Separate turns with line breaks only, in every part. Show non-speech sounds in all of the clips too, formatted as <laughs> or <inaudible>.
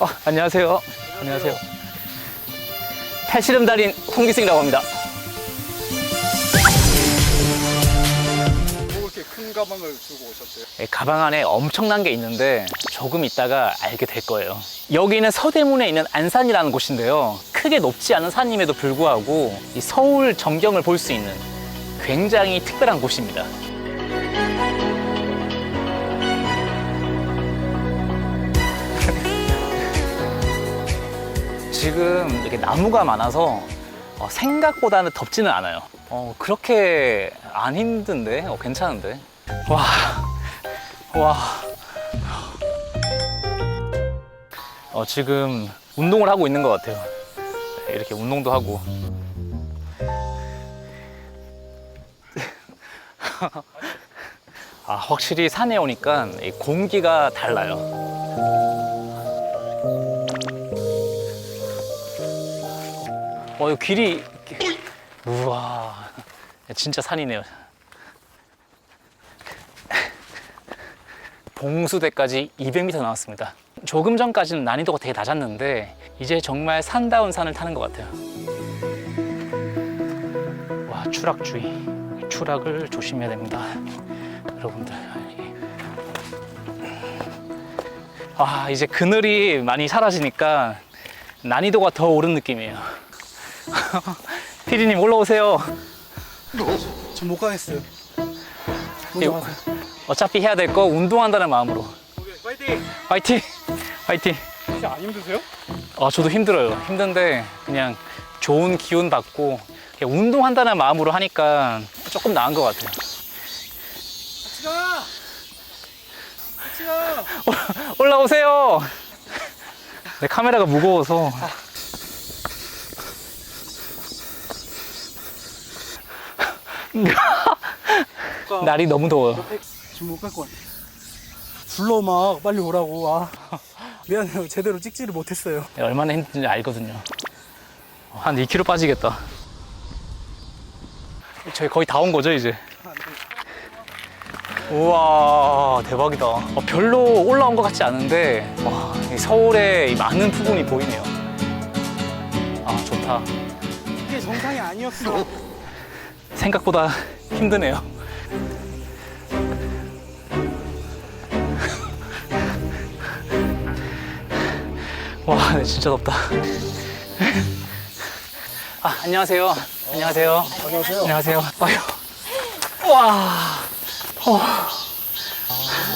어, 안녕하세요. 안녕하세요. 팔씨름 달인 홍기승이라고 합니다.
뭐 이렇게 큰 가방을 들고 오셨대요?
예, 가방 안에 엄청난 게 있는데 조금 있다가 알게 될 거예요. 여기는 서대문에 있는 안산이라는 곳인데요. 크게 높지 않은 산임에도 불구하고 이 서울 전경을 볼 수 있는 굉장히 특별한 곳입니다. 지금 이렇게 나무가 많아서 어, 생각보다는 덥지는 않아요. 어, 그렇게 안 힘든데? 어, 괜찮은데? 와, 와. 어, 지금 운동을 하고 있는 것 같아요. 이렇게 운동도 하고. <laughs> 아, 확실히 산에 오니까 이 공기가 달라요. 어, 이 길이. 우와. 진짜 산이네요. 봉수대까지 200m 나왔습니다. 조금 전까지는 난이도가 되게 낮았는데 이제 정말 산다운 산을 타는 것 같아요. 와 추락주의, 추락을 조심해야 됩니다, 여러분들. 아 이제 그늘이 많이 사라지니까 난이도가 더 오른 느낌이에요. <laughs> 피디님 올라오세요.
전 못 가겠어요.
이거 어차피 해야 될 거 운동한다는 마음으로
파이팅!
화이팅! 화이팅!
혹시 안 힘드세요?
아, 저도 힘들어요. 힘든데 그냥 좋은 기운 받고 그냥 운동한다는 마음으로 하니까 조금 나은 것 같아요.
같이 가! 같이 가!
올라오세요. 내 카메라가 무거워서. <laughs> 날이 너무 더워요.
지금 못 갈 것 같아. 불러 막 빨리 오라고. 아. <laughs> 미안해요. 제대로 찍지를 못했어요.
얼마나 힘든지 알거든요. 한 2kg 빠지겠다. 저희 거의 다 온 거죠, 이제? 우와, 대박이다. 어, 별로 올라온 것 같지 않은데, 와, 이 서울의 이 많은 부분이 보이네요. 아, 좋다.
이게 정상이 아니었어.
생각보다 힘드네요. <laughs> 와, 네, 진짜 덥다. 아, 안녕하세요. 안녕하세요.
안녕하세요.
안녕하세요. 아유. 와.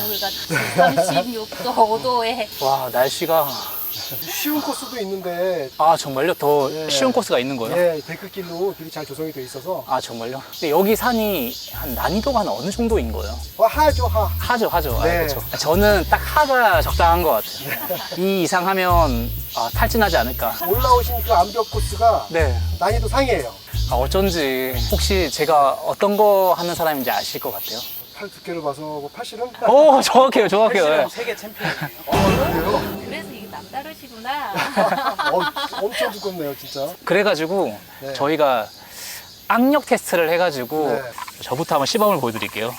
오늘가 36도, 5도에
와, 날씨가.
쉬운 코스도 있는데
아, 정말요? 더
예.
쉬운 코스가 있는 거예요?
예, 데크길로 길이 잘 조성이 돼 있어서
아, 정말요? 근데 여기 산이 한 난이도가 한 어느 정도인 거예요?
와 하죠 하
하죠, 하죠. 아,
네.
그렇죠. 저는 딱 하가 적당한 것 같아요. 이 이상 하면 아, 탈진하지 않을까.
올라오신 그 암벽 코스가
네.
난이도 상이에요
아, 어쩐지 혹시 제가 어떤 거 하는 사람인지 아실 것 같아요.
팔 두께를 봐서 뭐 팔씨름
오, 정확해요, 정확해요. 네.
세계 챔피언.
그래요?
그래서 이게 남다르시구나. <laughs>
어, 엄청 두껍네요 진짜
그래가지고
네.
저희가 악력 테스트를 해가지고
네.
저부터 한번 시범을 보여드릴게요.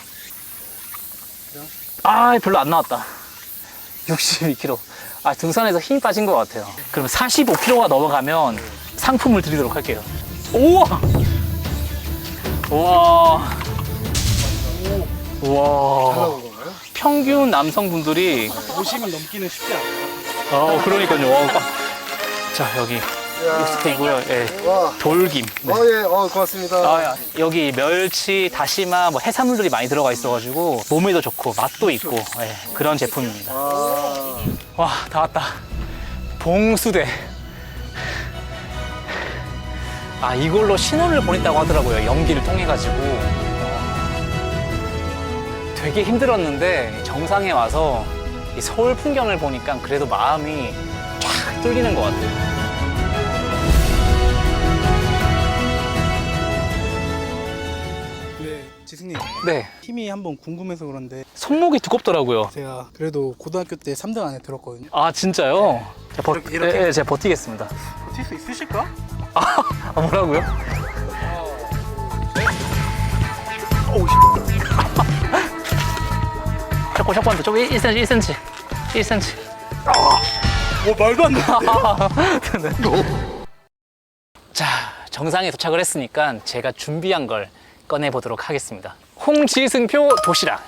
아, 별로 안 나왔다. 62kg. 아, 등산에서 힘이 빠진 것 같아요. 그럼 45kg가 넘어가면 상품을 드리도록 할게요. 우와! 우와!
잘
우와!
나온 건가요?
평균 남성분들이
50을 넘기는 쉽지 않아요.
어, 그러니까요. 와, 깜- 자, 여기 익스테이고요. 예.
와
돌김. 네.
어, 예, 어, 고맙습니다.
아, 여기 멸치, 다시마, 뭐 해산물들이 많이 들어가 있어가지고 몸에도 좋고 맛도 있고 예, 그런 제품입니다.
아,
와, 다 왔다. 봉수대. 아, 이걸로 신호를 보냈다고 하더라고요. 연기를 통해가지고. 되게 힘들었는데 정상에 와서 이 서울 풍경을 보니까 그래도 마음이 쫙 뚫리는 것 같아요.
네, 지승님.
네,
힘이 한번 궁금해서 그런데
손목이 두껍더라고요.
제가 그래도 고등학교 때 3등 안에 들었거든요.
아 진짜요? 제가 버,
이렇게, 이렇게?
예, 예, 제가 버티겠습니다.
버틸 수 있으실까?
아 뭐라고요? 조금 더, 조금 1cm, 1cm, 1cm.
와 말도 안 돼. <laughs>
자, 정상에 도착을 했으니까 제가 준비한 걸 꺼내 보도록 하겠습니다. 홍지승표 도시락.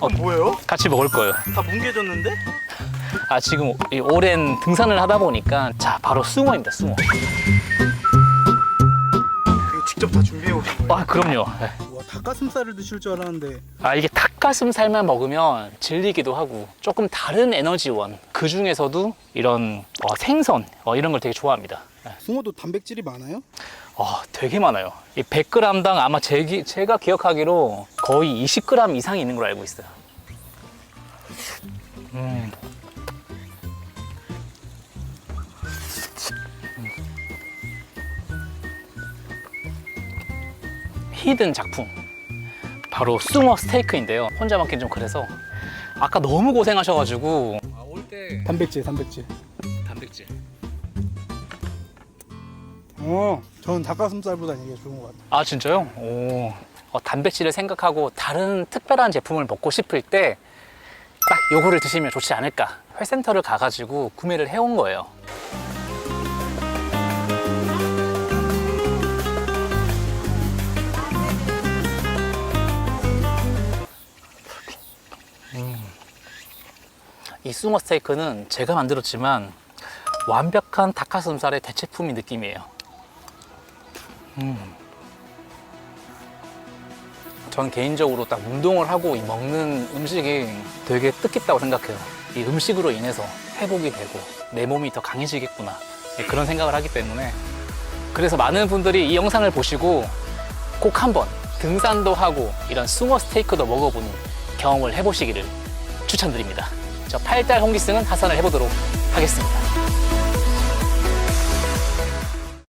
어,
뭐예요?
같이 먹을 거예요.
다 뭉개졌는데?
아, 지금 이 오랜 등산을 하다 보니까 자, 바로 숭어입니다. 숭어.
이거 직접 다 준비해 오신 거예요?
아, 그럼요. 네.
와 닭가슴살을 드실 줄 알았는데
아, 이게 닭가슴살만 먹으면 질리기도 하고 조금 다른 에너지원. 그 중에서도 이런 어, 생선 어, 이런 걸 되게 좋아합니다. 네.
숭어도 단백질이 많아요?
아, 되게 많아요. 이 100g당 아마 제, 기- 제가 기억하기로 거의 20g 이상이 있는 걸로 알고 있어요. 음. 히든 작품. 바로 숭어 스테이크인데요. 혼자 먹긴 좀 그래서 아까 너무 고생하셔가지고 아, 올때
단백질 단백질.
단백질.
어, 저는 닭가슴살보다 이게 좋은 것 같아요.
아 진짜요? 오. 어, 단백질을 생각하고 다른 특별한 제품을 먹고 싶을 때 딱 요거를 드시면 좋지 않을까 회센터를 가가지고 구매를 해온 거예요 이 숭어 스테이크는 제가 만들었지만 완벽한 닭가슴살의 대체품인 느낌이에요 전 개인적으로 딱 운동을 하고 이 먹는 음식이 되게 뜻깊다고 생각해요. 이 음식으로 인해서 회복이 되고 내 몸이 더 강해지겠구나. 네, 그런 생각을 하기 때문에 그래서 많은 분들이 이 영상을 보시고 꼭 한번 등산도 하고 이런 숭어 스테이크도 먹어보는 경험을 해보시기를 추천드립니다. 저 팔달 홍기승은 하산을 해보도록 하겠습니다.